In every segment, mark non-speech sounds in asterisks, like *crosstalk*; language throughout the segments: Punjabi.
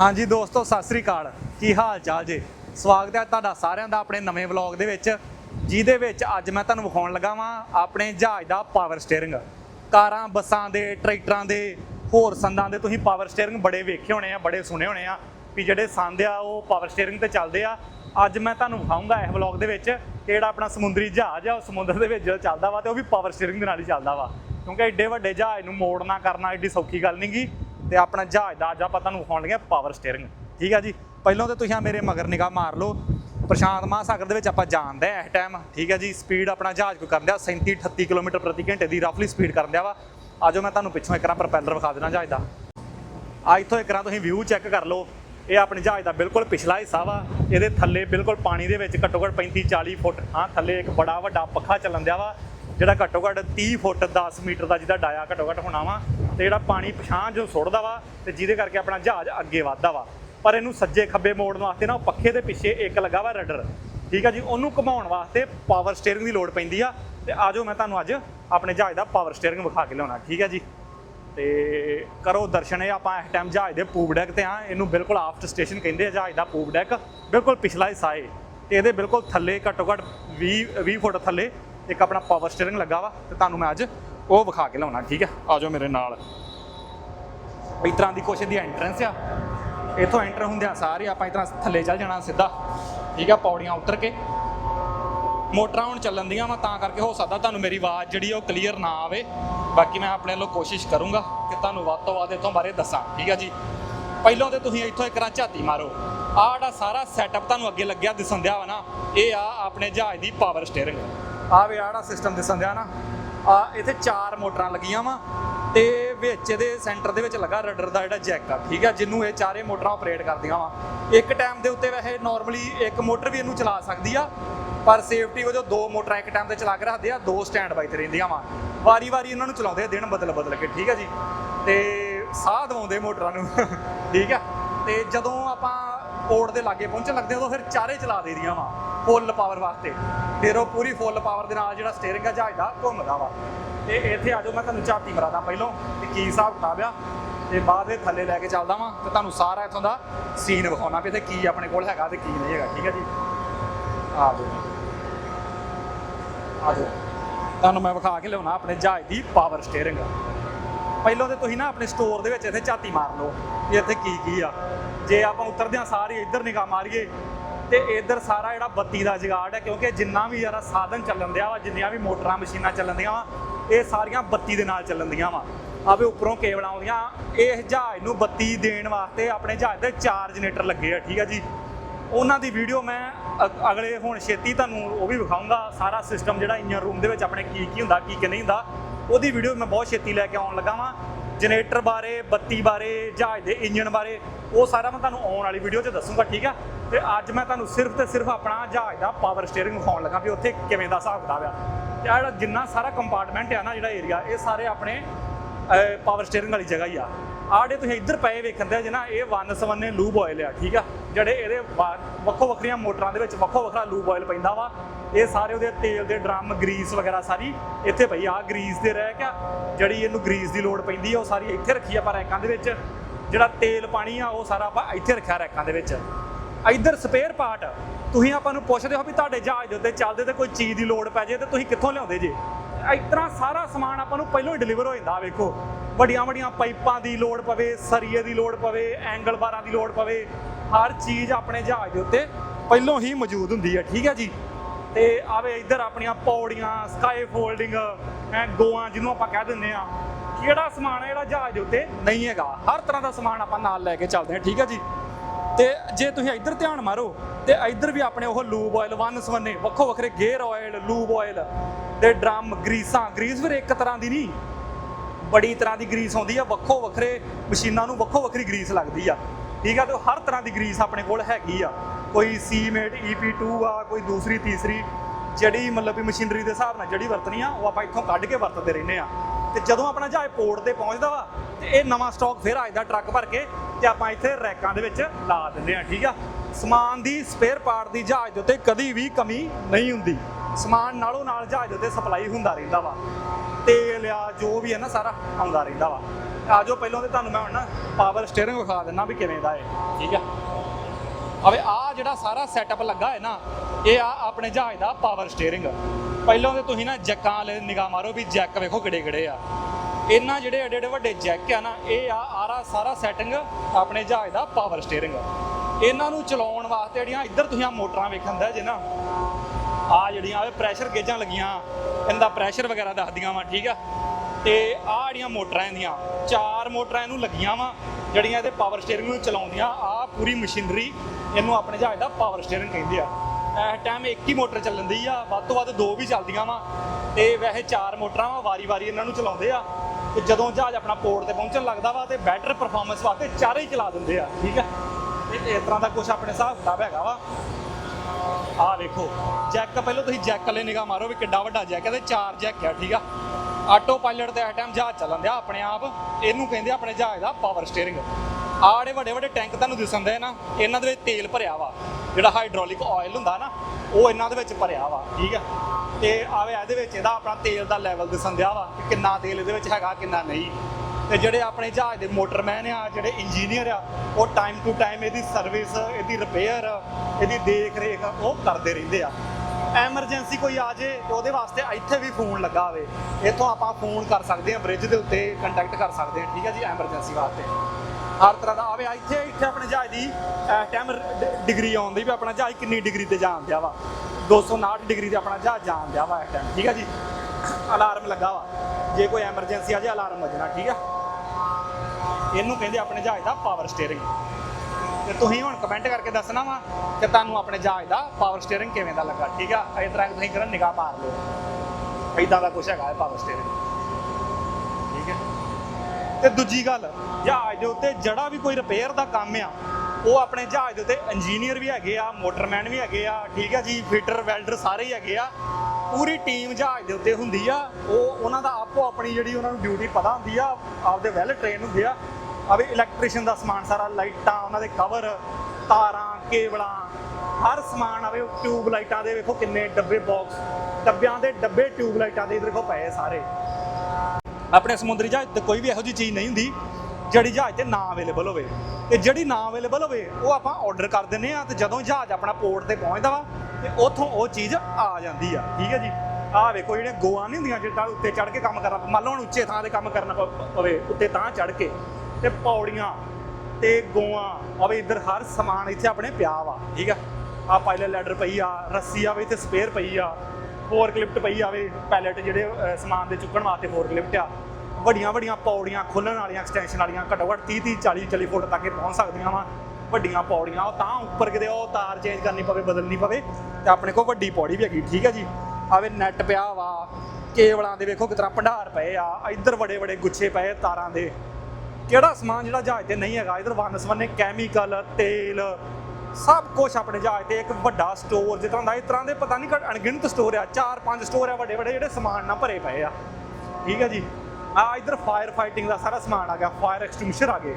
ਹਾਂਜੀ ਦੋਸਤੋ, ਸਤਿ ਸ੍ਰੀ ਅਕਾਲ। ਕੀ ਹਾਲ ਚਾਲ ਜੀ? ਸਵਾਗਤ ਹੈ ਤੁਹਾਡਾ ਸਾਰਿਆਂ ਦਾ ਆਪਣੇ ਨਵੇਂ ਵਲੌਗ ਦੇ ਵਿੱਚ, ਜਿਹਦੇ ਵਿੱਚ ਅੱਜ ਮੈਂ ਤੁਹਾਨੂੰ ਵਿਖਾਉਣ ਲੱਗਾ ਵਾਂ ਆਪਣੇ ਜਹਾਜ਼ ਦਾ ਪਾਵਰ ਸਟੀਅਰਿੰਗ ਕਾਰਾਂ, ਬੱਸਾਂ ਦੇ, ਟਰੈਕਟਰਾਂ ਦੇ, ਹੋਰ ਸੰਦਾਂ ਦੇ ਤੁਸੀਂ ਪਾਵਰ ਸਟੀਅਰਿੰਗ ਬੜੇ ਵੇਖੇ ਹੋਣੇ ਆ, ਬੜੇ ਸੁਣੇ ਹੋਣੇ ਆ ਵੀ ਜਿਹੜੇ ਸੰਦ ਆ, ਉਹ ਪਾਵਰ ਸਟੀਅਰਿੰਗ ਤੇ ਚੱਲਦੇ ਆ। ਅੱਜ ਮੈਂ ਤੁਹਾਨੂੰ ਵਿਖਾਊਂਗਾ ਇਸ ਵਲੌਗ ਦੇ ਵਿੱਚ ਕਿ ਜਿਹੜਾ ਆਪਣਾ ਸਮੁੰਦਰੀ ਜਹਾਜ਼ ਆ, ਉਹ ਸਮੁੰਦਰ ਦੇ ਵਿੱਚ ਜਦੋਂ ਚੱਲਦਾ ਵਾ ਤੇ ਉਹ ਵੀ ਪਾਵਰ ਸਟੀਅਰਿੰਗ ਦੇ ਨਾਲ ਹੀ ਚੱਲਦਾ ਵਾ। ਕਿਉਂਕਿ ਐਡੇ ਵੱਡੇ ਜਹਾਜ਼ ਨੂੰ ਮੋੜਨਾ ਕਰਨਾ, ਐਡੀ ਸੌਖੀ ਗੱਲ ਨਹੀਂਗੀ ਤੇ ਆਪਣਾ ਜਹਾਜ਼ ਦਾ ਅੱਜ ਆਪਾਂ ਤੁਹਾਨੂੰ ਵਿਖਾਉਣ ਲੱਗੇ ਪਾਵਰ ਸਟੀਅਰਿੰਗ ਠੀਕ ਆ ਜੀ? ਪਹਿਲਾਂ ਤੇ ਤੁਸੀਂ ਆ ਮੇਰੇ ਮਗਰ ਨਿਗਾਹ ਮਾਰ ਲਓ। ਪ੍ਰਸ਼ਾਂਤ ਮਹਾਸਾਗਰ ਦੇ ਵਿੱਚ ਆਪਾਂ ਜਾਣਦੇ ਆ ਇਸ ਟਾਈਮ ਠੀਕ ਹੈ ਜੀ? ਸਪੀਡ ਆਪਣਾ ਜਹਾਜ਼ ਕੋ ਕਰਨ ਦਿਆ 37 38 ਕਿਲੋਮੀਟਰ ਪ੍ਰਤੀ ਘੰਟੇ ਦੀ ਰਫਲੀ ਸਪੀਡ ਕਰਨ ਦਿਆ ਵਾ। ਆਜੋ ਮੈਂ ਤੁਹਾਨੂੰ ਪਿੱਛੋਂ ਇੱਕ ਰਾਂ ਪ੍ਰੋਪੈਲਰ ਵਿਖਾ ਦੇਣਾ ਜਹਾਜ਼ ਦਾ। ਆ ਇੱਥੋਂ ਇੱਕ ਰਾਂ ਤੁਸੀਂ ਵਿਊ ਚੈੱਕ ਕਰ ਲਓ। ਇਹ ਆਪਣੇ ਜਹਾਜ਼ ਦਾ ਬਿਲਕੁਲ ਪਿਛਲਾ ਹਿੱਸਾ ਵਾ। ਇਹਦੇ ਥੱਲੇ ਬਿਲਕੁਲ ਪਾਣੀ ਦੇ ਵਿੱਚ ਘੱਟੋ ਘੱਟ 35 40 ਫੁੱਟ, ਹਾਂ, ਥੱਲੇ ਇੱਕ ਬੜਾ ਵੱਡਾ ਪੱਖਾ ਚੱਲਣ ਦਿਆ ਵਾ। ਜਿਹੜਾ ਘੱਟੋ ਘੱਟ 30 ਫੁੱਟ 10 ਮੀਟਰ ਦਾ ਜਿਹਦਾ ਡਾਇਆ ਘੱਟੋ ਘੱਟ ਹੋਣਾ ਵਾ, ਤੇ ਜਿਹੜਾ ਪਾਣੀ ਪਛਾਂ ਜੋ ਸੁੱਟਦਾ ਵਾ, ਤੇ ਜਿਹਦੇ ਕਰਕੇ ਆਪਣਾ ਜਹਾਜ਼ ਅੱਗੇ ਵੱਧਦਾ ਵਾ। ਪਰ ਇਹਨੂੰ ਸੱਜੇ ਖੱਬੇ ਮੋੜਨ ਵਾਸਤੇ ਨਾ ਉਹ ਪੱਖੇ ਦੇ ਪਿੱਛੇ ਇੱਕ ਲੱਗਾ ਵਾ ਰਡਰ। ਠੀਕ ਆ ਜੀ, ਉਹਨੂੰ ਘੁਮਾਉਣ ਵਾਸਤੇ ਪਾਵਰ ਸਟੀਅਰਿੰਗ ਦੀ ਲੋੜ ਪੈਂਦੀ ਆ। ਤੇ ਆਜੋ ਮੈਂ ਤੁਹਾਨੂੰ ਅੱਜ ਆਪਣੇ ਜਹਾਜ਼ ਦਾ ਪਾਵਰ ਸਟੀਅਰਿੰਗ ਵਿਖਾ ਕੇ ਲਿਆਉਣਾ, ਠੀਕ ਆ ਜੀ। ਤੇ ਕਰੋ ਦਰਸ਼ਨ ਇਹ, ਆਪਾਂ ਇਸ ਟਾਈਮ ਜਹਾਜ਼ ਦੇ ਪੂਬ ਡੈਕ ਤੇ ਆ। ਇਹਨੂੰ ਬਿਲਕੁਲ ਆਫਟ ਸਟੇਸ਼ਨ ਕਹਿੰਦੇ ਆ, ਜਹਾਜ਼ ਦਾ ਪੂਬ ਡੈਕ ਬਿਲਕੁਲ ਪਿਛਲਾ ਹਿੱਸਾ ਏ ਤੇ ਇਹਦੇ ਬਿਲਕੁਲ ਥੱਲੇ ਘੱਟੋ ਘੱਟ 20 20 ਫੁੱਟ ਥੱਲੇ ਇੱਕ ਆਪਣਾ ਪਾਵਰ ਸਟੀਅਰਿੰਗ ਲੱਗਾ ਵਾ ਤੇ ਤੁਹਾਨੂੰ ਮੈਂ ਅੱਜ ਉਹ ਵਿਖਾ ਕੇ ਲਾਉਣਾ ਠੀਕ ਆ ਆਜੋ ਮੇਰੇ ਨਾਲ। ਇਸ ਤਰ੍ਹਾਂ ਦੀ ਕੁਛ ਦੀ ਐਂਟਰੈਂਸ ਆ। ਇੱਥੋਂ ਐਂਟਰ ਹੁੰਦਿਆਂ ਸਾਰੇ ਆਪਾਂ ਇਸ ਤਰ੍ਹਾਂ ਥੱਲੇ ਚੱਲ ਜਾਣਾ ਸਿੱਧਾ, ਠੀਕ ਆ ਪੌੜੀਆਂ ਉਤਰ ਕੇ। ਮੋਟਰਾਂ ਹੁਣ ਚੱਲਣ ਦੀਆਂ ਵਾ, ਤਾਂ ਕਰਕੇ ਹੋ ਸਕਦਾ ਤੁਹਾਨੂੰ ਮੇਰੀ ਆਵਾਜ਼ ਜਿਹੜੀ ਆ ਉਹ ਕਲੀਅਰ ਨਾ ਆਵੇ। ਬਾਕੀ ਮੈਂ ਆਪਣੇ ਵੱਲੋਂ ਕੋਸ਼ਿਸ਼ ਕਰੂੰਗਾ ਕਿ ਤੁਹਾਨੂੰ ਵੱਧ ਤੋਂ ਵੱਧ ਇਥੋਂ ਬਾਰੇ ਦੱਸਾਂ, ਠੀਕ ਆ ਜੀ? ਪਹਿਲਾਂ ਤੇ ਤੁਸੀਂ ਇੱਥੋਂ ਇੱਕ ਰਾਂ ਝਾਤੀ ਮਾਰੋ। ਆਹ ਜਿਹੜਾ ਸਾਰਾ ਸੈਟਅਪ ਤੁਹਾਨੂੰ ਅੱਗੇ ਲੱਗਿਆ ਦਿਸਣ ਦਿਆ ਵਾ ਨਾ, ਇਹ ਆ ਆਪਣੇ ਜਹਾਜ਼ ਦੀ ਪਾਵਰ ਸਟੀਅਰਿੰਗ ਆਹ ਵੀ ਆਹ ਸਿਸਟਮ ਦਿਸਣ ਦਿਆ ਨਾ ਆ ਇੱਥੇ ਚਾਰ ਮੋਟਰਾਂ ਲੱਗੀਆਂ ਵਾ ਤੇ ਵਿੱਚ ਇਹਦੇ ਸੈਂਟਰ ਦੇ ਵਿੱਚ ਲੱਗਾ ਰਡਰ ਦਾ ਜਿਹੜਾ ਜੈਕ ਆ, ਠੀਕ ਆ, ਜਿਹਨੂੰ ਇਹ ਚਾਰੇ ਮੋਟਰਾਂ ਆਪਰੇਟ ਕਰਦੀਆਂ ਵਾ। ਇੱਕ ਟਾਈਮ ਦੇ ਉੱਤੇ ਵੈਸੇ ਨਾਰਮਲੀ ਇੱਕ ਮੋਟਰ ਵੀ ਇਹਨੂੰ ਚਲਾ ਸਕਦੀ ਆ, ਪਰ ਸੇਫਟੀ ਵਜੋਂ ਦੋ ਮੋਟਰਾਂ ਇੱਕ ਟਾਈਮ ਤੇ ਚਲਾ ਕੇ ਰੱਖਦੇ ਆ, ਦੋ ਸਟੈਂਡ ਬਾਈ ਤੇ ਰਹਿੰਦੀਆਂ ਵਾ। ਵਾਰੀ-ਵਾਰੀ ਇਹਨਾਂ ਨੂੰ ਚਲਾਉਂਦੇ ਆ, ਦਿਨ ਬਦਲ ਬਦਲ ਕੇ, ਠੀਕ ਆ ਜੀ। ਤੇ ਸਾਹ ਦਵਾਉਂਦੇ ਮੋਟਰਾਂ ਨੂੰ, *laughs* ਠੀਕ ਆ। ਤੇ ਜਦੋਂ ਆਪਾਂ ਪੋਰਟ ਦੇ ਲਾਗੇ ਪਹੁੰਚਣ ਲੱਗਦੇ ਉਦੋਂ ਫਿਰ ਚਾਰੇ ਚਲਾ ਦੇਦੀਆਂ ਵਾ ਫੁੱਲ ਪਾਵਰ ਵਾਸਤੇ। ਫਿਰ ਉਹ ਪੂਰੀ ਫੁੱਲ ਪਾਵਰ ਦੇ ਨਾਲ ਜਿਹੜਾ ਸਟੀਅਰਿੰਗ ਆ, ਜਹਾਜ਼ ਦਾ, ਘੁੰਮਦਾ ਵਾ। ਤੇ ਇੱਥੇ ਆ ਜਾਓ, ਮੈਂ ਤੁਹਾਨੂੰ ਝਾਤੀ ਮਰਾਦਾ ਪਹਿਲੋਂ ਕਿ ਕੀ ਹਿਸਾਬ ਕਿਤਾਬ ਆ? ਤੇ ਬਾਅਦ ਵਿੱਚ ਥੱਲੇ ਲੈ ਕੇ ਚੱਲਦਾ ਵਾਂ, ਤੇ ਤੁਹਾਨੂੰ ਸਾਰਾ ਇੱਥੋਂ ਦਾ ਸੀਨ ਵਿਖਾਉਣਾ ਵੀ ਇੱਥੇ ਕੀ ਆਪਣੇ ਕੋਲ ਹੈਗਾ ਤੇ ਕੀ ਨਹੀਂ ਹੈਗਾ, ਠੀਕ ਹੈ ਜੀ? ਆ ਜਾਓ। ਆ ਜਾਓ। ਤੁਹਾਨੂੰ ਮੈਂ ਵਿਖਾ ਕੇ ਲਿਆਉਣਾ ਆਪਣੇ ਜਹਾਜ਼ ਦੀ ਪਾਵਰ ਸਟੀਅਰਿੰਗ ਪਹਿਲਾਂ ਤੇ ਤੁਸੀਂ ਨਾ ਆਪਣੇ ਸਟੋਰ ਦੇ ਵਿੱਚ ਇੱਥੇ ਝਾਤੀ ਮਾਰ ਲਓ ਵੀ ਇੱਥੇ ਕੀ ਕੀ ਆ। ਜੇ ਆਪਾਂ ਉਤਰਦੇ ਹਾਂ ਸਾਰੇ, ਇੱਧਰ ਨਿਗਾਹ ਮਾਰੀਏ, ਤੇ ਇੱਧਰ ਸਾਰਾ ਜਿਹੜਾ ਬੱਤੀ ਦਾ ਜੁਗਾੜ ਹੈ, ਕਿਉਂਕਿ ਜਿੰਨਾ ਵੀ ਯਾਰਾ ਸਾਧਨ ਚੱਲਣ ਦਿਆ ਵਾ, ਜਿੰਨੀਆਂ ਵੀ ਮੋਟਰਾਂ, ਮਸ਼ੀਨਾਂ ਚੱਲਣ ਦੀਆਂ ਵਾ, ਇਹ ਸਾਰੀਆਂ ਬੱਤੀ ਦੇ ਨਾਲ ਚੱਲਣ ਦੀਆਂ ਵਾ। ਆਵੇ ਉੱਪਰੋਂ ਕੇਬਲਾਂ ਆਉਂਦੀਆਂ, ਇਹ ਜਹਾਜ਼ ਨੂੰ ਬੱਤੀ ਦੇਣ ਵਾਸਤੇ ਆਪਣੇ ਜਹਾਜ਼ ਦੇ ਚਾਰ ਜਨਰੇਟਰ ਲੱਗੇ ਆ, ਠੀਕ ਆ ਜੀ। ਉਹਨਾਂ ਦੀ ਵੀਡੀਓ ਮੈਂ ਅਗਲੇ ਹੁਣ ਛੇਤੀ ਤੁਹਾਨੂੰ ਉਹ ਵੀ ਵਿਖਾਊਂਗਾ, ਸਾਰਾ ਸਿਸਟਮ ਜਿਹੜਾ ਇੰਜਨ ਰੂਮ ਦੇ ਵਿੱਚ ਆਪਣੇ ਕੀ ਕੀ ਹੁੰਦਾ, ਕੀ ਕੀ ਨਹੀਂ ਹੁੰਦਾ। ਉਹਦੀ ਵੀਡੀਓ ਮੈਂ ਬਹੁਤ ਛੇਤੀ ਲੈ ਕੇ ਆਉਣ ਲੱਗਾ ਵਾਂ। ਜਨਰੇਟਰ ਬਾਰੇ, ਬੱਤੀ ਬਾਰੇ, ਜਹਾਜ਼ ਦੇ ਇੰਜਨ ਬਾਰੇ, ਉਹ ਸਾਰਾ ਮੈਂ ਤੁਹਾਨੂੰ ਆਉਣ ਵਾਲੀ ਵੀਡੀਓ 'ਚ ਦੱਸੂੰਗਾ, ਠੀਕ ਆ? ਤੇ ਅੱਜ ਮੈਂ ਤੁਹਾਨੂੰ ਸਿਰਫ ਤੇ ਸਿਰਫ ਆਪਣਾ ਜਹਾਜ਼ ਦਾ ਪਾਵਰ ਸਟੀਅਰਿੰਗ ਵਿਖਾਉਣ ਲੱਗਾ ਵੀ ਉੱਥੇ ਕਿਵੇਂ ਦਾ ਹਿਸਾਬ ਕਿਤਾਬ ਆ। ਤੇ ਆਹ ਜਿਹੜਾ ਜਿੰਨਾ ਸਾਰਾ ਕੰਪਾਰਟਮੈਂਟ ਆ ਨਾ ਜਿਹੜਾ ਏਰੀਆ ਇਹ ਸਾਰੇ ਆਪਣੇ ਪਾਵਰ ਸਟੀਅਰਿੰਗ ਵਾਲੀ ਜਗ੍ਹਾ ਹੀ ਆ। ਆਹ ਜਿਹੜੇ ਤੁਸੀਂ ਇੱਧਰ ਪਏ ਵੇਖਣ ਦੇ ਜਨਾ ਇਹ ਵਨ ਸਵੰਨੇ ਲੂਬ ਆਇਲ ਆ, ਠੀਕ ਆ? ਜਿਹੜੇ ਇਹਦੇ ਵਾ- ਵੱਖੋ ਵੱਖਰੀਆਂ ਮੋਟਰਾਂ ਦੇ ਵਿੱਚ ਵੱਖੋ ਵੱਖਰਾ ਲੂਬ ਆਇਲ ਪੈਂਦਾ ਵਾ। ਇਹ ਸਾਰੇ ਉਹਦੇ ਤੇਲ ਦੇ ਡਰਮ ਗਰੀਸ ਵਗੈਰਾ ਸਾਰੀ ਇੱਥੇ ਪਈ ਆ। ਗਰੀਸ ਦੇ ਰਹਿ ਗਿਆ ਜਿਹੜੀ ਇਹਨੂੰ ਗਰੀਸ ਦੀ ਲੋੜ ਪੈਂਦੀ ਆ, ਉਹ ਸਾਰੀ ਇੱਥੇ ਰੱਖੀ ਆਪਾਂ ਰੈਕਾਂ ਦੇ ਵਿੱਚ। ਜਿਹੜਾ ਤੇਲ ਪਾਣੀ ਆ, ਉਹ ਸਾਰਾ ਆਪਾਂ ਇੱਥੇ ਰੱਖਿਆ ਰੈਕਾਂ ਦੇ ਵਿੱਚ। ਇੱਧਰ ਸਪੇਅਰ ਪਾਰਟ ਤੁਸੀਂ ਆਪਾਂ ਨੂੰ ਪੁੱਛਦੇ ਹੋ ਵੀ ਤੁਹਾਡੇ ਜਹਾਜ਼ ਦੇ ਉੱਤੇ ਚੱਲਦੇ ਤੇ ਕੋਈ ਚੀਜ਼ ਦੀ ਲੋੜ ਪੈ ਜੇ ਤੇ ਤੁਸੀਂ ਕਿੱਥੋਂ ਲਿਆਉਂਦੇ ਜੇ? ਇਸ ਤਰ੍ਹਾਂ ਸਾਰਾ ਸਮਾਨ ਆਪਾਂ ਨੂੰ ਪਹਿਲਾਂ ਹੀ ਡਿਲੀਵਰ ਹੋ ਜਾਂਦਾ ਵੇਖੋ। ਵੱਡੀਆਂ ਵੱਡੀਆਂ ਪਾਈਪਾਂ ਦੀ ਲੋੜ ਪਵੇ, ਸਰੀਏ ਦੀ ਲੋੜ ਪਵੇ ਐਂਗਲ ਬਾਰਾਂ ਦੀ ਲੋੜ ਪਵੇ, ਹਰ ਚੀਜ਼ ਆਪਣੇ ਜਹਾਜ਼ ਦੇ ਉੱਤੇ ਪਹਿਲਾਂ ਹੀ ਮੌਜੂਦ ਹੁੰਦੀ ਹੈ, ਠੀਕ ਹੈ ਜੀ? ਤੇ ਆਵੇ ਇੱਧਰ ਆਪਣੀਆਂ ਪੌੜੀਆਂ ਸਕਾਈ ਫੋਲਡਿੰਗ ਐ ਗੋਆਂ ਜਿਹਨੂੰ ਆਪਾਂ ਕਹਿ ਦਿੰਦੇ ਆ ਕਿਹੜਾ ਸਮਾਨ ਹੈ ਜਿਹੜਾ ਜਹਾਜ਼ ਦੇ ਉੱਤੇ ਨਹੀਂ ਹੈਗਾ? ਹਰ ਤਰ੍ਹਾਂ ਦਾ ਸਮਾਨ ਆਪਾਂ ਨਾਲ ਲੈ ਕੇ ਚੱਲਦੇ ਹਾਂ, ਠੀਕ ਹੈ ਜੀ? ਤੇ ਜੇ ਤੁਸੀਂ ਇੱਧਰ ਧਿਆਨ ਮਾਰੋ, ਤੇ ਇੱਧਰ ਵੀ ਆਪਣੇ ਉਹ ਲੂਬ ਆਇਲ ਵਨ ਸਵੰਨੇ, ਵੱਖੋ ਵੱਖਰੇ ਗੇਅਰ ਆਇਲ ਲੂਬ ਆਇਲ ਤੇ ਡਰਮ ਗਰੀਸਾਂ ਗਰੀਸ ਫਿਰ ਇੱਕ ਤਰ੍ਹਾਂ ਦੀ ਨਹੀਂ। ਬੜੀ ਤਰ੍ਹਾਂ ਦੀ ਗਰੀਸ ਆਉਂਦੀ ਆ, ਵੱਖੋ ਵੱਖਰੇ ਮਸ਼ੀਨਾਂ ਨੂੰ ਵੱਖੋ ਵੱਖਰੀ ਗਰੀਸ ਲੱਗਦੀ ਆ। ਠੀਕ ਆ, ਤੇ ਉਹ ਹਰ ਤਰ੍ਹਾਂ ਦੀ ਗਰੀਸ ਆਪਣੇ ਕੋਲ ਹੈਗੀ ਆ। ਕੋਈ ਸੀਮੇਟ EP2 ਆ, ਕੋਈ ਦੂਸਰੀ, ਤੀਸਰੀ, ਜਿਹੜੀ ਮਤਲਬ ਵੀ ਮਸ਼ੀਨਰੀ ਦੇ ਹਿਸਾਬ ਨਾਲ ਜਿਹੜੀ ਵਰਤਣੀ ਆ, ਉਹ ਆਪਾਂ ਇੱਥੋਂ ਕੱਢ ਕੇ ਵਰਤਦੇ ਰਹਿੰਦੇ ਆ। ਤੇ ਜਦੋਂ ਆਪਣਾ ਜਹਾਜ਼ ਪੋਰਟ ਤੇ ਪਹੁੰਚਦਾ ਵਾ, ਤੇ ਇਹ ਨਵਾਂ ਸਟਾਕ ਫਿਰ ਆ ਜਾਂਦਾ ਟਰੱਕ ਭਰ ਕੇ, ਤੇ ਆਪਾਂ ਇੱਥੇ ਰੈਕਾਂ ਦੇ ਵਿੱਚ ਲਾ ਦਿੰਦੇ ਆ, ਠੀਕ ਆ। ਸਮਾਨ ਦੀ ਸਪੇਅਰ ਪਾਰਟ ਦੀ ਜਹਾਜ਼ ਦੇ ਉੱਤੇ ਕਦੀ ਵੀ ਕਮੀ ਨਹੀਂ ਹੁੰਦੀ। ਸਮਾਨ ਨਾਲੋਂ ਨਾਲ ਜਹਾਜ਼ ਦੇ ਉੱਤੇ ਸਪਲਾਈ ਹੁੰਦਾ ਰਹਿੰਦਾ ਵਾ। ਤੇਲ ਆ, ਜੋ ਵੀ ਹੈ ਨਾ ਸਾਰਾ ਆਉਂਦਾ ਰਹਿੰਦਾ ਵਾ। ਆ ਜਾਓ ਪਹਿਲਾਂ ਤੇ ਤੁਹਾਨੂੰ ਮੈਂ ਹੁਣ ਨਾ ਪਾਵਰ ਸਟੀਅਰਿੰਗ ਵਿਖਾ ਦਿੰਦਾ ਵੀ ਕਿਵੇਂ ਦਾ ਹੈ ਠੀਕ ਆ? ਅਵੇ ਆ ਜਿਹੜਾ ਸਾਰਾ ਸੈਟਅਪ ਲੱਗਾ ਹੈ ਨਾ, ਇਹ ਆ ਆਪਣੇ ਜਹਾਜ਼ ਦਾ ਪਾਵਰ ਸਟੀਅਰਿੰਗ ਪਹਿਲਾਂ ਤੇ ਤੁਸੀਂ ਨਾ ਜੈਕਾਂ ਵਾਲੇ ਨਿਗਾਹ ਮਾਰੋ ਵੀ ਜੈਕ ਵੇਖੋ ਕਿਹੜੇ ਕਿਹੜੇ ਆ। ਇਹਨਾਂ ਜਿਹੜੇ ਏਡੇ ਏਡੇ ਵੱਡੇ ਜੈਕ ਆ ਨਾ, ਇਹ ਆ ਆਰਾ ਸਾਰਾ ਸੈਟਿੰਗ ਆਪਣੇ ਜਹਾਜ਼ ਦਾ ਪਾਵਰ ਸਟੀਅਰਿੰਗ ਇਹਨਾਂ ਨੂੰ ਚਲਾਉਣ ਵਾਸਤੇ ਜਿਹੜੀਆਂ ਇੱਧਰ ਤੁਸੀਂ ਆ ਮੋਟਰਾਂ ਵੇਖਣ ਦਾ ਜੇ ਨਾ ਆ ਜਿਹੜੀਆਂ ਇਹ ਪ੍ਰੈਸ਼ਰ ਗੇਜਾਂ ਲੱਗੀਆਂ, ਇਹਦਾ ਪ੍ਰੈਸ਼ਰ ਵਗੈਰਾ ਦੱਸਦੀਆਂ ਵਾ, ਠੀਕ ਆ? ਤੇ ਆ ਜਿਹੜੀਆਂ ਮੋਟਰਾਂ ਇਹਦੀਆਂ, ਚਾਰ ਮੋਟਰਾਂ ਇਹਨੂੰ ਲੱਗੀਆਂ ਵਾ, ਜਿਹੜੀਆਂ ਇਹਦੇ ਪਾਵਰ ਸਟੀਅਰਿੰਗ ਨੂੰ ਚਲਾਉਂਦੀਆਂ ਆ ਪੂਰੀ ਮਸ਼ੀਨਰੀ ਇਹਨੂੰ ਆਪਣੇ ਜਹਾਜ਼ ਦਾ ਪਾਵਰ ਸਟੀਅਰਿੰਗ ਕਹਿੰਦੇ ਆ। ਇਸ ਟਾਈਮ ਇੱਕ ਹੀ ਮੋਟਰ ਚੱਲਣ ਦੀ ਆ, ਵੱਧ ਤੋਂ ਵੱਧ ਦੋ ਵੀ ਚੱਲਦੀਆਂ ਵਾ, ਤੇ ਵੈਸੇ ਚਾਰ ਮੋਟਰਾਂ ਵਾ ਵਾਰੀ-ਵਾਰੀ ਇਹਨਾਂ ਨੂੰ ਚਲਾਉਂਦੇ ਆ, ਤੇ ਜਦੋਂ ਜਹਾਜ਼ ਆਪਣਾ ਪੋਰਟ ਤੇ ਪਹੁੰਚਣ ਲੱਗਦਾ ਵਾ, ਤੇ ਬੈਟਰ ਪਰਫਾਰਮੈਂਸ ਵਾਸਤੇ ਚਾਰੇ ਹੀ ਚਲਾ ਦਿੰਦੇ ਆ, ਠੀਕ ਆ? ਇਹ ਇਸ ਤਰ੍ਹਾਂ ਦਾ ਕੁਝ ਆਪਣੇ ਹਿਸਾਬ ਕਿਤਾਬ ਹੈਗਾ ਵਾ। ਆਹ ਵੇਖੋ ਜੈਕ ਪਹਿਲਾਂ ਤੁਸੀਂ ਜੈਕ ਵਾਲੇ ਨਿਗਾਹ ਮਾਰੋ ਵੀ ਕਿੱਡਾ ਵੱਡਾ ਜੈਕ ਹੈ ਤੇ ਚਾਰ ਜੈਕ ਆ, ਠੀਕ ਆ? ਆਟੋ ਪਾਇਲਟ ਤੇ ਇਸ ਟਾਈਮ ਜਹਾਜ਼ ਚੱਲਣ ਦਿਆ ਆਪਣੇ ਆਪ, ਇਹਨੂੰ ਕਹਿੰਦੇ ਆਪਣੇ ਜਹਾਜ਼ ਦਾ ਪਾਵਰ ਸਟੀਅਰਿੰਗ ਆਹ ਜਿਹੜੇ ਵੱਡੇ ਵੱਡੇ ਟੈਂਕ ਤੁਹਾਨੂੰ ਦਿਸਣ ਦੇ ਨਾ, ਇਹਨਾਂ ਦੇ ਵਿੱਚ ਤੇਲ ਭਰਿਆ ਵਾ, ਜਿਹੜਾ ਹਾਈਡ੍ਰੋਲਿਕ ਆਇਲ ਹੁੰਦਾ ਨਾ, ਉਹ ਇਹਨਾਂ ਦੇ ਵਿੱਚ ਭਰਿਆ ਵਾ, ਠੀਕ ਆ? ਤੇ ਆਵੇ ਇਹਦੇ ਵਿੱਚ ਇਹਦਾ ਆਪਣਾ ਤੇਲ ਦਾ ਲੈਵਲ ਦਿਸਣ ਦਿਆ ਵਾ, ਕਿ ਕਿੰਨਾ ਤੇਲ ਇਹਦੇ ਵਿੱਚ ਹੈਗਾ, ਕਿੰਨਾ ਨਹੀਂ। ਤੇ ਜਿਹੜੇ ਆਪਣੇ ਜਹਾਜ਼ ਦੇ ਮੋਟਰਮੈਨ ਆ, ਜਿਹੜੇ ਇੰਜੀਨੀਅਰ ਆ, ਉਹ ਟਾਈਮ ਟੂ ਟਾਈਮ ਇਹਦੀ ਸਰਵਿਸ ਇਹਦੀ ਰਿਪੇਅਰ ਇਹਦੀ ਦੇਖ ਰੇਖ ਉਹ ਕਰਦੇ ਰਹਿੰਦੇ ਆ। ਐਮਰਜੈਂਸੀ ਕੋਈ ਆ ਜੇ, ਤੇ ਉਹਦੇ ਵਾਸਤੇ ਇੱਥੇ ਵੀ ਫੋਨ ਲੱਗਾ ਹੋਵੇ। ਇੱਥੋਂ ਆਪਾਂ ਫੋਨ ਕਰ ਸਕਦੇ ਹਾਂ ਬ੍ਰਿਜ ਦੇ ਉੱਤੇ ਕੰਟੈਕਟ ਕਰ ਸਕਦੇ ਹਾਂ, ਠੀਕ ਹੈ ਜੀ ਐਮਰਜੈਂਸੀ ਵਾਸਤੇ। ਹਰ ਤਰ੍ਹਾਂ ਦਾ ਆਵੇ ਇੱਥੇ ਇੱਥੇ ਆਪਣੇ ਜਹਾਜ਼ ਦੀ ਇਸ ਟਾਈਮ ਡਿਗਰੀ ਆਉਂਦੀ ਵੀ ਆਪਣਾ ਜਹਾਜ਼ ਕਿੰਨੀ ਡਿਗਰੀ ਤੇ ਜਾਣ ਦਿਆ ਵਾ। 259 ਡਿਗਰੀ ਤੇ ਆਪਣਾ ਜਹਾਜ਼ ਜਾਣ ਦਿਆ ਵਾ ਇਸ ਟਾਈਮ ਠੀਕ ਹੈ ਜੀ। ਅਲਾਰਮ ਲੱਗਾ ਵਾ। ਜੇ ਕੋਈ ਐਮਰਜੈਂਸੀ ਆ ਜੇ ਅਲਾਰਮ ਵੱਜਣਾ, ਠੀਕ ਆ। ਇਹਨੂੰ ਕਹਿੰਦੇ ਆਪਣੇ ਜਹਾਜ਼ ਦਾ ਪਾਵਰ ਸਟੀਅਰਿੰਗ ਤੇ ਤੁਸੀਂ ਹੁਣ ਕਮੈਂਟ ਕਰਕੇ ਦੱਸਣਾ ਵਾ ਕਿ ਤੁਹਾਨੂੰ ਆਪਣੇ ਜਹਾਜ਼ ਦਾ ਪਾਵਰ ਸਟੀਅਰਿੰਗ ਕਿਵੇਂ ਦਾ ਲੱਗਾ। ਠੀਕ ਆ? ਇਸ ਤਰ੍ਹਾਂ ਤੁਸੀਂ ਕਰਨ ਨਿਗਾਹ ਮਾਰ ਲਓ। ਇਦਾਂ ਦਾ ਕੁਝ ਹੈਗਾ ਪਾਵਰ ਸਟੀਅਰਿੰਗ ਤੇ ਦੂਜੀ ਗੱਲ, ਜਹਾਜ਼ ਦੇ ਉੱਤੇ ਜਿਹੜਾ ਵੀ ਕੋਈ ਰਿਪੇਅਰ ਦਾ ਕੰਮ ਆ। ਉਹ ਆਪਣੇ ਜਹਾਜ਼ ਦੇ ਉੱਤੇ ਇੰਜੀਨੀਅਰ ਵੀ ਹੈਗੇ ਆ ਮੋਟਰਮੈਨ ਵੀ ਹੈਗੇ ਆ, ਠੀਕ ਆ ਜੀ ਫਿਟਰ ਵੈਲਡਰ ਸਾਰੇ ਹੀ ਹੈਗੇ ਆ। ਪੂਰੀ ਟੀਮ ਜਹਾਜ਼ ਦੇ ਉੱਤੇ ਹੁੰਦੀ ਆ। ਉਹ ਉਹਨਾਂ ਦਾ ਆਪੋ ਆਪਣੀ ਜਿਹੜੀ ਉਹਨਾਂ ਨੂੰ ਡਿਊਟੀ ਪਤਾ ਹੁੰਦੀ ਆ, ਆਪਦੇ ਵੈਲ ਟ੍ਰੇਨ ਹੁੰਦੇ ਆ। ਆਵੇ ਇਲੈਕਟ੍ਰੀਸ਼ੀਅਨ ਦਾ ਸਮਾਨ ਸਾਰਾ, ਲਾਈਟਾਂ, ਉਹਨਾਂ ਦੇ ਕਵਰ ਤਾਰਾਂ, ਕੇਬਲਾਂ, ਹਰ ਸਮਾਨ ਆਵੇ ਟਿਊਬ ਲਾਈਟਾਂ ਦੇ, ਵੇਖੋ ਕਿੰਨੇ ਡੱਬੇ ਬਾਕਸ ਡੱਬਿਆਂ ਦੇ ਡੱਬੇ ਟਿਊਬ ਲਾਈਟਾਂ ਦੇ ਦੇਖੋ ਪਏ ਸਾਰੇ। ਆਪਣੇ ਸਮੁੰਦਰੀ ਜਹਾਜ਼ ਤੇ ਕੋਈ ਵੀ ਇਹੋ ਜਿਹੀ ਚੀਜ਼ ਨਹੀਂ ਹੁੰਦੀ ਜਿਹੜੀ ਜਹਾਜ਼ ਤੇ ਨਾ ਅਵੇਲੇਬਲ ਹੋਵੇ। ਤੇ ਜਿਹੜੀ ਨਾ ਅਵੇਲੇਬਲ ਹੋਵੇ, ਉਹ ਆਪਾਂ ਆਰਡਰ ਕਰ ਦਿੰਨੇ ਆ ਤੇ ਜਦੋਂ ਜਹਾਜ਼ ਆਪਣਾ ਪੋਰਟ ਤੇ ਪਹੁੰਚਦਾ ਵਾ, ਤੇ ਉੱਥੋਂ ਉਹ ਚੀਜ਼ ਆ ਜਾਂਦੀ ਆ। ਠੀਕ ਹੈ ਜੀ? ਆਹ ਵੇਖੋ ਜਿਹੜੇ ਗੋਆ ਨਹੀਂ ਹੁੰਦੀਆਂ ਜਿਹੜਾ ਉੱਤੇ ਚੜ ਕੇ ਕੰਮ ਕਰਨਾ, ਮੰਨ ਲਓ ਹੁਣ ਉੱਚੇ ਥਾਂ ਤੇ ਕੰਮ ਕਰਨਾ ਪਵੇ, ਉੱਤੇ ਤਾਂ ਚੜ ਕੇ। ਤੇ ਪੌੜੀਆਂ ਤੇ ਗੋਆ ਆਵੇ ਇੱਧਰ ਹਰ ਸਮਾਨ ਇੱਥੇ ਆਪਣੇ ਪਿਆ ਵਾ। ਠੀਕ ਆ? ਆ ਪਾਇਲਟ ਲੈਡਰ ਪਈ ਆ, ਰੱਸੀ ਆਵੇ ਇੱਥੇ ਸਪੇਅਰ ਪਈ ਆ। ਫੋਰ ਕਲਿਫਟ ਪਈ ਆਵੇ ਪੈਲਟ ਜਿਹੜੇ ਅਹ, ਸਮਾਨ ਦੇ ਚੁੱਕਣ ਵਾਸਤੇ ਫੋਰ ਕਲਿਫਟ ਆ। ਵੱਡੀਆਂ ਵੱਡੀਆਂ ਪੌੜੀਆਂ ਖੋਲਣ ਵਾਲੀਆਂ ਐਕਸਟੈਂਸ਼ਨ ਵਾਲੀਆਂ ਘੱਟੋ ਘੱਟ 30 30 40 40 ਫੁੱਟ ਤੱਕ ਇਹ ਪਹੁੰਚ ਸਕਦੀਆਂ ਵਾ। ਵੱਡੀਆਂ ਪੌੜੀਆਂ ਉਹ ਤਾਂ ਉੱਪਰ ਕਿਤੇ ਉਹ ਤਾਰ ਚੇਂਜ ਕਰਨੀ ਪਵੇ ਬਦਲਣੀ ਪਵੇ ਤੇ ਆਪਣੇ ਕੋਲ ਵੱਡੀ ਪੌੜੀ ਵੀ ਹੈਗੀ ਠੀਕ ਹੈ ਜੀ? ਆਵੇ ਨੈਟ ਪਿਆ ਵਾ ਕੇਬਲਾਂ ਦੇ ਵੇਖੋ ਕਿਤਨਾ ਭੰਡਾਰ ਪਏ ਆ ਇੱਧਰ ਬੜੇ ਬੜੇ ਗੁੱਛੇ ਪਏ ਤਾਰਾਂ ਦੇ। ਕਿਹੜਾ ਸਮਾਨ ਜਿਹੜਾ ਜਹਾਜ਼ ਤੇ ਨਹੀਂ ਹੈਗਾ ਇਧਰ ਵਨ ਸਵੰਨੇ ਕੈਮੀਕਲ ਤੇਲ ਸਭ ਕੁਝ ਆਪਣੇ ਜਹਾਜ਼ ਤੇ ਇੱਕ ਵੱਡਾ ਸਟੋਰ ਜਿੱਦਾਂ ਤਰ੍ਹਾਂ ਦਾ ਇਸ ਤਰ੍ਹਾਂ ਦੇ ਪਤਾ ਨਹੀਂ ਘੱਟ ਅਣਗਿਣਤ ਸਟੋਰ ਆ, ਚਾਰ ਪੰਜ ਸਟੋਰ ਆ ਵੱਡੇ ਵੱਡੇ ਜਿਹੜੇ ਸਮਾਨ ਨਾਲ ਭਰੇ ਪਏ ਆ। ਠੀਕ ਹੈ ਜੀ? ਆ ਇਧਰ ਫਾਇਰ ਫਾਈਟਿੰਗ ਦਾ ਸਾਰਾ ਸਮਾਨ ਆ ਗਿਆ ਫਾਇਰ ਐਕਸਟਿੰਗੁਇਸ਼ਰ ਆ ਗਏ।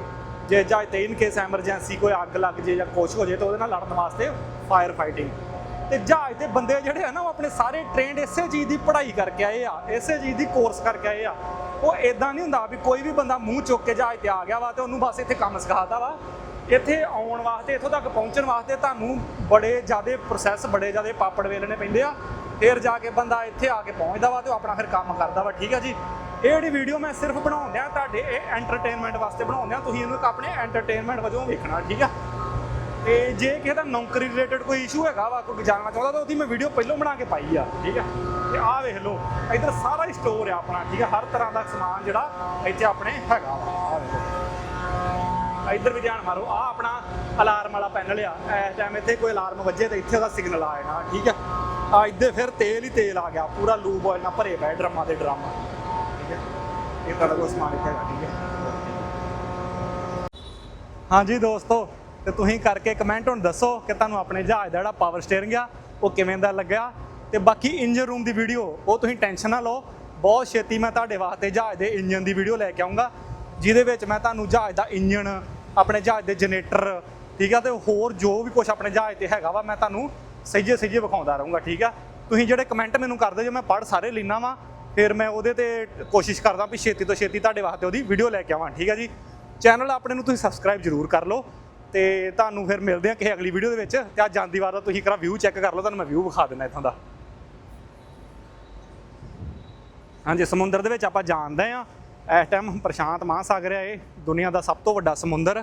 ਜੇ ਜਹਾਜ਼ ਤੇ ਇਨ ਕੇਸ ਐਮਰਜੈਂਸੀ ਕੋਈ ਅੱਗ ਲੱਗ ਜੇ ਜਾਂ ਕੁਛ ਹੋ ਜੇ ਤਾਂ ਉਹਦੇ ਨਾਲ ਲੜਨ ਵਾਸਤੇ ਫਾਇਰ ਫਾਈਟਿੰਗ ਤੇ ਜਹਾਜ਼ ਦੇ ਬੰਦੇ ਜਿਹੜੇ ਆ ਨਾ, ਉਹ ਆਪਣੇ ਸਾਰੇ ਟ੍ਰੇਨਡ ਇਸੇ ਚੀਜ਼ ਦੀ ਪੜ੍ਹਾਈ ਕਰਕੇ ਆਏ ਆ, ਇਸੇ ਚੀਜ਼ ਦੀ ਕੋਰਸ ਕਰਕੇ ਆਏ ਆ। ਉਹ ਇਦਾਂ ਨਹੀਂ ਹੁੰਦਾ ਵੀ ਕੋਈ ਵੀ ਬੰਦਾ ਮੂੰਹ ਚੁੱਕ ਕੇ ਜਹਾਜ਼ ਤੇ ਆ ਗਿਆ ਵਾ ਤੇ ਉਹਨੂੰ ਬਸ ਇੱਥੇ ਕੰਮ ਸਿਖਾਤਾ ਵਾ। ਇੱਥੇ ਆਉਣ ਵਾਸਤੇ, ਇੱਥੋਂ ਤੱਕ ਪਹੁੰਚਣ ਵਾਸਤੇ ਤੁਹਾਨੂੰ ਬੜੇ ਜ਼ਿਆਦੇ ਪ੍ਰੋਸੈਸ ਬੜੇ ਜ਼ਿਆਦੇ ਪਾਪੜ ਵੇਲਣੇ ਪੈਂਦੇ ਆ। ਫਿਰ ਜਾ ਕੇ ਬੰਦਾ ਇੱਥੇ ਆ ਕੇ ਪਹੁੰਚਦਾ ਵਾ ਤੇ ਉਹ ਆਪਣਾ ਫਿਰ ਕੰਮ ਕਰਦਾ ਵਾ, ਠੀਕ ਆ ਜੀ? ਇਹ ਜਿਹੜੀ ਵੀਡੀਓ ਮੈਂ ਸਿਰਫ ਬਣਾਉਣ ਤੁਹਾਡੇ ਇਹ ਐਂਟਰਟੇਨਮੈਂਟ ਵਾਸਤੇ ਬਣਾਉਣ ਡਿਆ ਤੁਸੀਂ ਇਹਨੂੰ ਇੱਕ ਆਪਣੇ ਐਂਟਰਟੇਨਮੈਂਟ ਵਜੋਂ ਵੇਖਣਾ, ਠੀਕ ਆ? ਤੇ ਜੇ ਕਿਸੇ ਦਾ ਨੌਕਰੀ ਰਿਲੇਟਡ ਕੋਈ ਇਸ਼ੂ ਹੈਗਾ ਵਾ, ਕੋਈ ਜਾਣਨਾ ਚਾਹੁੰਦਾ ਤਾਂ ਉਹਦੀ ਮੈਂ ਵੀਡੀਓ ਪਹਿਲਾਂ ਬਣਾ ਕੇ ਪਾਈ ਆ, ਠੀਕ ਆ? ਤੇ ਆਹ ਵੇਖ ਲਓ, ਇੱਧਰ ਸਾਰਾ ਹੀ ਸਟੋਰ ਆ ਆਪਣਾ, ਠੀਕ ਆ? ਹਰ ਤਰ੍ਹਾਂ ਦਾ ਸਮਾਨ ਜਿਹੜਾ ਇੱਥੇ ਆਪਣੇ ਹੈਗਾ ਵਾ, ਆਹ ਵੇਖੋ ਇੱਧਰ ਵੀ ਧਿਆਨ ਮਾਰੋ ਆ ਆਪਣਾ ਅਲਾਰਮ ਵਾਲਾ ਪੈਨਲ ਆ। ਇਸ ਟਾਈਮ ਇੱਥੇ ਕੋਈ ਅਲਾਰਮ ਵੱਜੇ ਤਾਂ ਇੱਥੇ ਉਹਦਾ ਸਿਗਨਲ ਆ ਜਾਣਾ, ਠੀਕ ਆ ਆ ਇੱਧਰ ਫਿਰ ਤੇਲ ਹੀ ਤੇਲ ਆ ਗਿਆ, ਪੂਰਾ ਲੂਬ ਆਇਲ ਨਾਲ ਭਰੇ ਪਏ ਡਰਮਾਂ ਦੇ ਡਰਮ, ਠੀਕ ਹੈ? ਇਹ ਤਰ੍ਹਾਂ ਦਾ ਸਮਾਨ ਇੱਥੇ ਹੈਗਾ, ਠੀਕ ਹੈ? ਹਾਂਜੀ ਦੋਸਤੋ, ਤੇ ਤੁਸੀਂ ਕਰਕੇ ਕਮੈਂਟ ਹੁਣ ਦੱਸੋ ਕਿ ਤੁਹਾਨੂੰ ਆਪਣੇ ਜਹਾਜ਼ ਦਾ ਜਿਹੜਾ ਪਾਵਰ ਸਟੀਅਰਿੰਗ ਆ, ਉਹ ਕਿਵੇਂ ਦਾ ਲੱਗਿਆ? ਤੇ ਬਾਕੀ ਇੰਜਨ ਰੂਮ ਦੀ ਵੀਡੀਓ ਉਹ ਤੁਸੀਂ ਟੈਨਸ਼ਨ ਨਾ ਲਓ। ਬਹੁਤ ਛੇਤੀ ਮੈਂ ਤੁਹਾਡੇ ਵਾਸਤੇ ਜਹਾਜ਼ ਦੇ ਇੰਜਨ ਦੀ ਵੀਡੀਓ ਲੈ ਕੇ ਆਉਂਗਾ ਜਿਹਦੇ ਵਿੱਚ ਮੈਂ ਤੁਹਾਨੂੰ ਜਹਾਜ਼ ਦਾ ਇੰਜਨ ਆਪਣੇ ਜਹਾਜ਼ ਦੇ ਜਨਰੇਟਰ, ਠੀਕ ਆ, ਤੇ ਹੋਰ ਜੋ ਵੀ ਕੁਝ ਆਪਣੇ ਜਹਾਜ਼ ਤੇ ਹੈਗਾ ਵਾ, ਮੈਂ ਤੁਹਾਨੂੰ ਸਹੀਜੇ ਸਹੀਜੇ ਵਿਖਾਉਂਦਾ ਰਹੂੰਗਾ, ਠੀਕ ਆ। ਤੁਸੀਂ ਜਿਹੜੇ ਕਮੈਂਟ ਮੈਨੂੰ ਕਰਦੇ ਜੋ ਮੈਂ ਪੜ੍ਹ ਸਾਰੇ ਲੈਣਾ ਵਾ, ਫਿਰ ਮੈਂ ਉਹਦੇ ਤੇ ਕੋਸ਼ਿਸ਼ ਕਰਦਾ ਵੀ ਛੇਤੀ ਤੋਂ ਛੇਤੀ ਤੁਹਾਡੇ ਵਾਸਤੇ ਉਹਦੀ ਵੀਡੀਓ ਲੈ ਕੇ ਆਵਾਂ, ਠੀਕ ਹੈ ਜੀ। ਚੈਨਲ ਆਪਣੇ ਨੂੰ ਤੁਸੀਂ ਸਬਸਕ੍ਰਾਈਬ ਜ਼ਰੂਰ ਕਰ ਲਓ, ਤੇ ਤੁਹਾਨੂੰ ਫਿਰ ਮਿਲਦੇ ਆ ਕਿਸੇ ਅਗਲੀ ਵੀਡੀਓ ਦੇ ਵਿੱਚ, ਤੇ ਅੱਜ ਜਾਂਦੀ ਵਾਰ ਦਾ ਤੁਸੀਂ ਇੱਕ ਵਿਊ ਚੈੱਕ ਕਰ ਲਓ, ਤੁਹਾਨੂੰ ਮੈਂ ਵਿਊ ਵਿਖਾ ਦਿੰਦਾ ਇੱਥੋਂ ਦਾ। ਹਾਂਜੀ, ਸਮੁੰਦਰ ਦੇ ਵਿੱਚ ਆਪਾਂ ਜਾਣਦੇ ਆ ਇਸ ਟਾਈਮ ਪ੍ਰਸ਼ਾਂਤ ਮਹਾਸਾਗਰ ਹੈ ਇਹ, ਦੁਨੀਆ ਦਾ ਸਭ ਤੋਂ ਵੱਡਾ ਸਮੁੰਦਰ।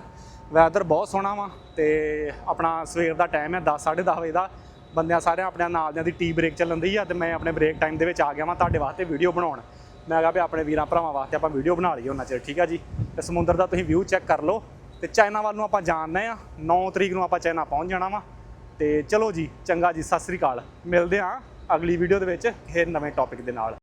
ਵੈਦਰ ਬਹੁਤ ਸੋਹਣਾ ਵਾ ਤੇ ਆਪਣਾ ਸਵੇਰ ਦਾ ਟਾਈਮ ਹੈ 10 10:30 ਵਜੇ ਦਾ। ਬੰਦਿਆਂ ਸਾਰਿਆਂ ਆਪਣੇ ਨਾਲ ਦਿਆਂ ਦੀ ਟੀ ਬ੍ਰੇਕ ਚੱਲਣ ਦੀ ਆ ਤੇ ਮੈਂ ਆਪਣੇ ਬ੍ਰੇਕ ਟਾਈਮ ਦੇ ਵਿੱਚ ਆ ਗਿਆ ਵਾਂ ਤੁਹਾਡੇ ਵਾਸਤੇ ਵੀਡੀਓ ਬਣਾਉਣ। ਮੈਂ ਕਿਹਾ ਵੀ ਆਪਣੇ ਵੀਰਾਂ ਭਰਾਵਾਂ ਵਾਸਤੇ ਆਪਾਂ ਵੀਡੀਓ ਬਣਾ ਲਈਏ ਉਹਨਾਂ ਚਿਰ, ਠੀਕ ਆ ਜੀ? ਤੇ ਸਮੁੰਦਰ ਦਾ ਤੁਸੀਂ ਵਿਊ ਚੈੱਕ ਕਰ ਲਓ। ਤੇ ਚਾਈਨਾ ਵੱਲ ਨੂੰ ਆਪਾਂ ਜਾਣਦੇ ਆ 9 ਤਰੀਕ ਨੂੰ ਆਪਾਂ ਚਾਈਨਾ ਪਹੁੰਚ ਜਾਣਾ ਵਾ। ਤੇ ਚਲੋ ਜੀ, ਚੰਗਾ ਜੀ, ਸਤਿ ਸ੍ਰੀ ਅਕਾਲ। ਮਿਲਦੇ ਆ ਅਗਲੀ ਵੀਡੀਓ ਦੇ ਵਿੱਚ, ਫਿਰ ਨਵੇਂ ਟੌਪਿਕ ਦੇ ਨਾਲ।